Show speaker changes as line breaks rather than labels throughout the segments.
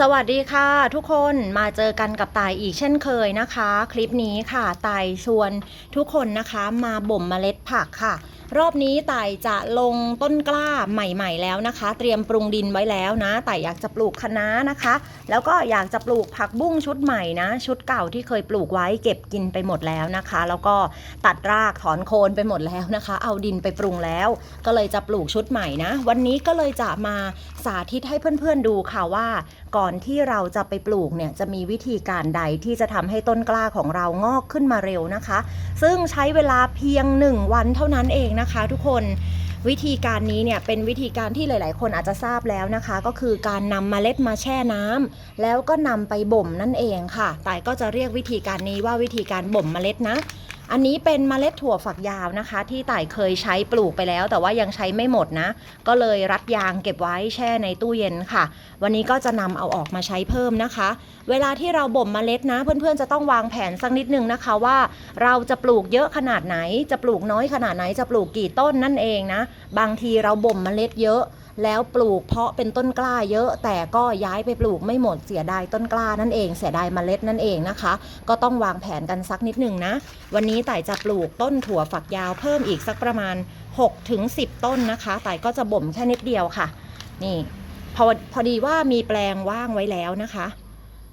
สวัสดีค่ะทุกคนมาเจอกันกับตายอีกเช่นเคยนะคะ คลิปนี้ค่ะตายชวนทุกคนนะคะมาบ่มเมล็ดผักค่ะรอบนี้ไตายจะลงต้นกล้าใหม่ๆแล้วนะคะ เตรียมปรุงดินไว้แล้วนะแต่อยากจะปลูกคะน้านะคะ แล้วก็อยากจะปลูกผักบุ้งชุดใหม่นะ ชุดเก่าที่เคยปลูกไว้เก็บกินไปหมดแล้วนะคะ แล้วก็ตัดรากถอนโคนไปหมดแล้วนะคะ เอาดินไปปรุงแล้ว ก็เลยจะปลูกชุดใหม่นะ วันนี้ก็เลยจะมาสาธิตให้เพื่อนๆดูค่ะว่า ก่อนที่เราจะไปปลูกเนี่ยจะมีวิธีการใดที่จะทำให้ต้นกล้าของเรางอกขึ้นมาเร็วนะคะ ซึ่งใช้เวลาเพียง 1 วันเท่านั้นเองนะคะทุกคนวิธีการนี้เนี่ยเป็นวิธีการที่หลาย ๆ คนอาจจะทราบแล้วนะคะ ก็คือการนำเมล็ดมาแช่น้ำแล้วก็นำไปบ่มนั่นเองค่ะแต่ก็จะเรียกวิธีการนี้ว่าวิธีการบ่มเมล็ดนะ อันนี้เป็นเมล็ดถั่วฝักยาวนะคะ ที่ต่ายเคยใช้ปลูกไปแล้ว แต่ว่ายังใช้ไม่หมดนะ ก็เลยรัดยางเก็บไว้แช่ในตู้เย็นค่ะ วันนี้ก็จะนำเอาออกมาใช้เพิ่มนะคะ เวลาที่เราบ่มเมล็ดนะ เพื่อนๆจะต้องวางแผนสักนิดนึงนะคะว่าเราจะปลูกเยอะขนาดไหน จะปลูกน้อยขนาดไหนจะปลูกกี่ต้นนั่นเองนะ บางทีเราบ่มเมล็ดเยอะ แล้วปลูกเพาะเป็นต้นกล้าเยอะแต่ก็ย้ายไปปลูกไม่หมดเสียดายต้นกล้านั่นเอง เสียดายเมล็ดนั่นเองนะคะ ก็ต้องวางแผนกันสักนิดหนึ่งนะ วันนี้ต่ายจะปลูกต้นถั่วฝักยาวเพิ่มอีกสักประมาณ6ถึง10 ต้นนะคะต่ายก็จะบ่มแค่นิดเดียวค่ะ นี่พอพอดีว่ามีแปลงว่างไว้แล้วนะคะ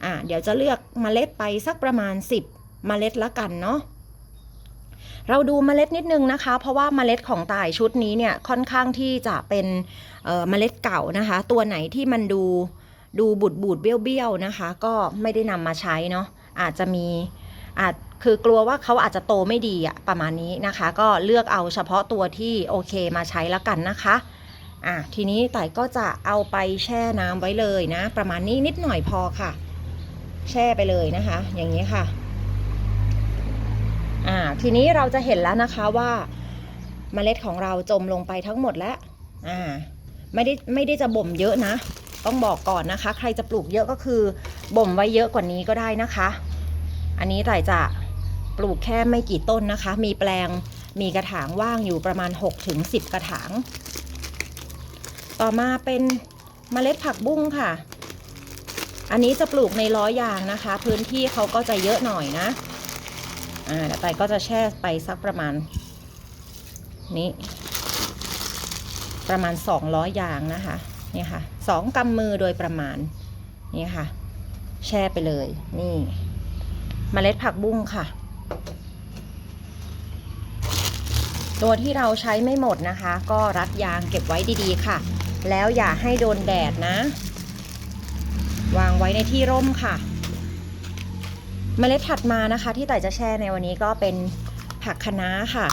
อ่าเดี๋ยวจะเลือกเมล็ดไปสักประมาณ 10 เมล็ดละกันเนาะ เราดูเมล็ดนิดนึงนะคะ เพราะว่าเมล็ดของต่ายชุดนี้เนี่ยค่อนข้างที่จะเป็นเอ่อเมล็ดเก่านะคะ ตัวไหนที่มันดูดูบูดบูดเบี้ยวเบี้ยวนะคะ ก็ไม่ได้นำมาใช้เนาะอาจจะมีอาจคือกลัวว่าเขาอาจจะโตไม่ดีอะประมาณนี้นะคะ ก็เลือกเอาเฉพาะตัวที่โอเคมาใช้แล้วกันนะคะอะทีนี้ต่ายก็จะเอาไปแช่น้ำไว้เลยนะ ประมาณนี้นิดหน่อยพอค่ะ แช่ไปเลยนะคะ อย่างนี้ค่ะ อ่าทีนี้เราจะเห็นแล้วนะคะว่าเมล็ดของเราจมลงไปทั้งหมดแล้วอ่าไม่ได้ไม่ได้จะบ่มเยอะนะ ต้องบอกก่อนนะคะ ใครจะปลูกเยอะก็คือบ่มไว้เยอะกว่านี้ก็ได้นะคะ อันนี้ต่ายจะปลูกแค่ไม่กี่ต้นนะคะ มีแปลงมีกระถางว่างอยู่ประมาณ6ถึง10 กระถาง ต่อมาเป็นเมล็ดผักบุ้งค่ะ อันนี้จะปลูกในล้อยางนะคะ พื้นที่เขาก็จะเยอะหน่อยนะ อ่าแล้วไตก็จะแช่ไปสักประมาณนี้ ประมาณ 200 ยางนะคะนี่ค่ะสองกำมือโดยประมาณนี่ค่ะ แช่ไปเลย นี่มเมล็ดผักบุ้งค่ะ ตัวที่เราใช้ไม่หมดนะคะ ก็รัดยางเก็บไว้ดีๆค่ะ แล้วอย่าให้โดนแดดนะ วางไว้ในที่ร่มค่ะ เมล็ดถัดมานะคะ ที่ต่ายจะแช่ในวันนี้ก็เป็นผักคะน้าค่ะ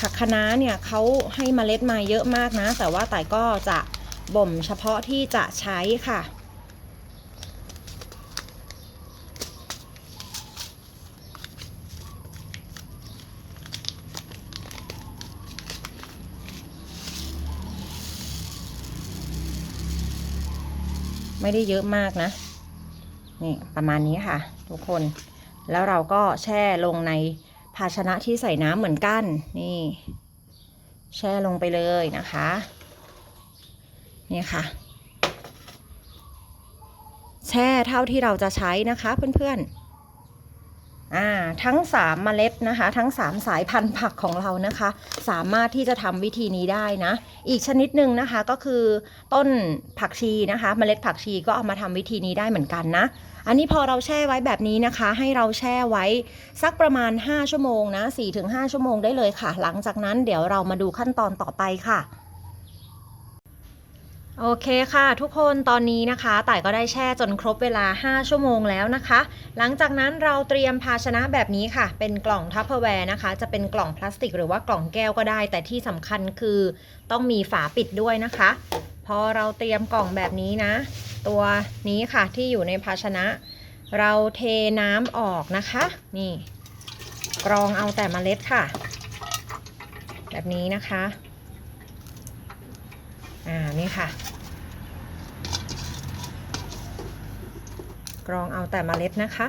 ผักคะน้าเนี่ยเขาให้เมล็ดมาเยอะมากนะ แต่ว่าต่ายก็จะบ่มเฉพาะที่จะใช้ค่ะ ไม่ได้เยอะมากนะ นี่ประมาณนี้ค่ะ ทุกคน แล้วเราก็แช่ลงในภาชนะที่ใส่น้ำเหมือนกัน นี่ แช่ลงไปเลยนะคะ นี่ค่ะ แช่เท่าที่เราจะใช้นะคะเพื่อนๆ อ่าทั้ง3เมล็ดนะคะ ทั้ง 3 สายพันธุ์ผักของเรานะคะ สามารถที่จะทำวิธีนี้ได้นะ อีกชนิดหนึ่งนะคะก็คือต้นผักชีนะคะเมล็ดผักชีก็เอามาทำวิธีนี้ได้เหมือนกันนะ อันนี้พอเราแช่ไว้แบบนี้นะคะ ให้เราแช่ไว้สักประมาณ 5 ชั่วโมงนะ4-5 ชั่วโมงได้เลยค่ะ หลังจากนั้นเดี๋ยวเรามาดูขั้นตอนต่อไปค่ะ โอเคค่ะ ทุกคนตอนนี้นะคะต่ายก็ได้แช่จนครบเวลา 5 ชั่วโมงแล้วนะคะ หลังจากนั้นเราเตรียมภาชนะแบบนี้ค่ะ เป็นกล่องทัพเปอร์แวร์นะคะ จะเป็นกล่องพลาสติกหรือว่ากล่องแก้วก็ได้ แต่ที่สำคัญคือต้องมีฝาปิดด้วยนะคะ พอเราเตรียมกล่องแบบนี้นะ ตัวนี้ค่ะที่อยู่ในภาชนะ เราเทน้ำออกนะคะ นี่ กรองเอาแต่เมล็ดค่ะ แบบนี้นะคะ อ่านี่ค่ะ กรองเอาแต่เมล็ดนะคะ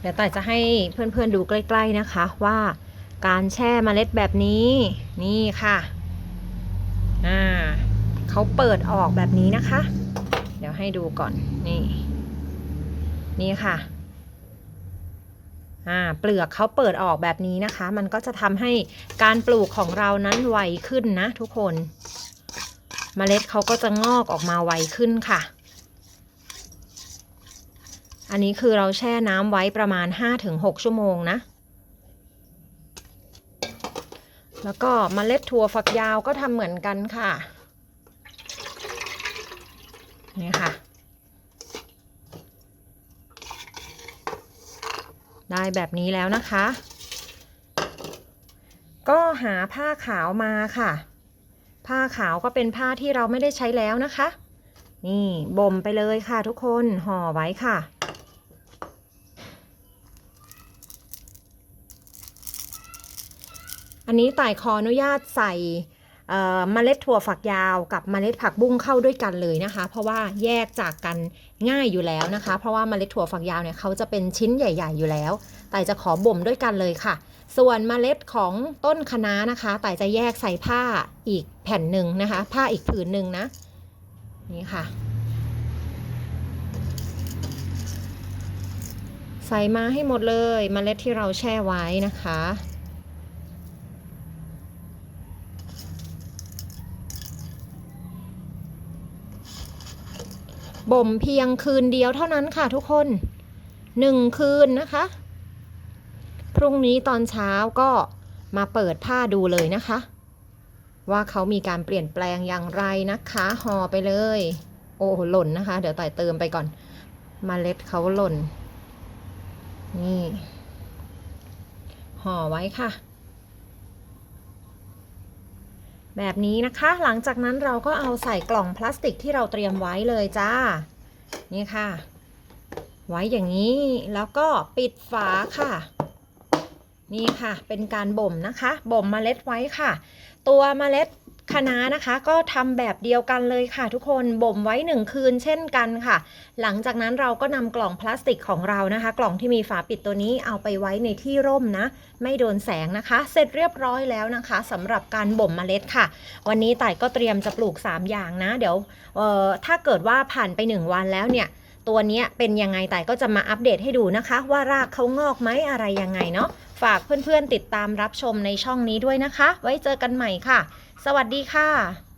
เดี๋ยวต่ายจะให้เพื่อนๆดูใกล้ๆนะคะว่าการแช่เมล็ดแบบนี้นี่ค่ะอ่าเขาเปิดออกแบบนี้นะคะ เดี๋ยวให้ดูก่อนนี่นี่ค่ะ เปลือกเขาเปิดออกแบบนี้นะคะ มันก็จะทำให้การปลูกของเรานั้นไวขึ้นนะทุกคนเมล็ดเขาก็จะงอกออกมาไวขึ้นค่ะ อันนี้คือเราแช่น้ำไว้ประมาณ 5-6 ชั่วโมงนะ แล้วก็เมล็ดถั่วฝักยาวก็ทำเหมือนกันค่ะ นี่ค่ะ ได้แบบนี้แล้วนะคะ ก็หาผ้าขาวมาค่ะ ผ้าขาวก็เป็นผ้าที่เราไม่ได้ใช้แล้วนะคะ นี่บ่มไปเลยค่ะทุกคนห่อไว้ค่ะอันนี้ต่ายขออนุญาตใส่เอ่อเมล็ดถั่วฝักยาวกับเมล็ดผักบุ้งเข้าด้วยกันเลยนะคะ เพราะว่าแยกจากกัน ง่ายอยู่แล้วนะคะ เพราะว่าเมล็ดถั่วฝักยาวเนี่ยเขาจะเป็นชิ้นใหญ่ ๆ อยู่แล้ว แต่จะขอบ่มด้วยกันเลยค่ะ ส่วนเมล็ดของต้นคะน้านะคะ แต่จะแยกใส่ผ้าอีกแผ่นหนึ่งนะคะ ผ้าอีกผืนหนึ่งนะนี่ค่ะ ใส่มาให้หมดเลยเมล็ดที่เราแช่ไว้นะคะ บ่มเพียงคืนเดียวเท่านั้นค่ะทุกคนหนึ่งคืนนะคะ พรุ่งนี้ตอนเช้าก็มาเปิดผ้าดูเลยนะคะ ว่าเขามีการเปลี่ยนแปลงอย่างไรนะคะห่อไปเลย โอ้หหล่นนะคะ เดี๋ยวต่อยเติมไปก่อนมเมล็ดเขาหล่น นี่ห่อไว้ค่ะ แบบนี้นะคะ หลังจากนั้นเราก็เอาใส่กล่องพลาสติกที่เราเตรียมไว้เลยจ้า นี่ค่ะ ไว้อย่างนี้แล้วก็ปิดฝาค่ะ นี่ค่ะ เป็นการบ่มนะคะ บ่มเมล็ดไว้ค่ะ ตัวเมล็ด คณะนะคะก็ทำแบบเดียวกันเลยค่ะทุกคนบ่มไว้หนึ่งคืนเช่นกันค่ะ หลังจากนั้นเราก็นำกล่องพลาสติกของเรานะคะ กล่องที่มีฝาปิดตัวนี้เอาไปไว้ในที่ร่มนะ ไม่โดนแสงนะคะ เสร็จเรียบร้อยแล้วนะคะสำหรับการบ่มเมล็ดค่ะ วันนี้ต่ายก็เตรียมจะปลูก 3 อย่างนะ เดี๋ยวถ้าเกิดว่าผ่านไป 1 วันแล้วเนี่ยตัวนี้เป็นยังไงต่ก็จะมาอัปเดตให้ดูนะคะ ว่ารากเขางอกไหมอะไรยังไงเนาะ ฝากเพื่อนๆติดตามรับชมในช่องนี้ด้วยนะคะ ไว้เจอกันใหม่ค่ะ สวัสดีค่ะ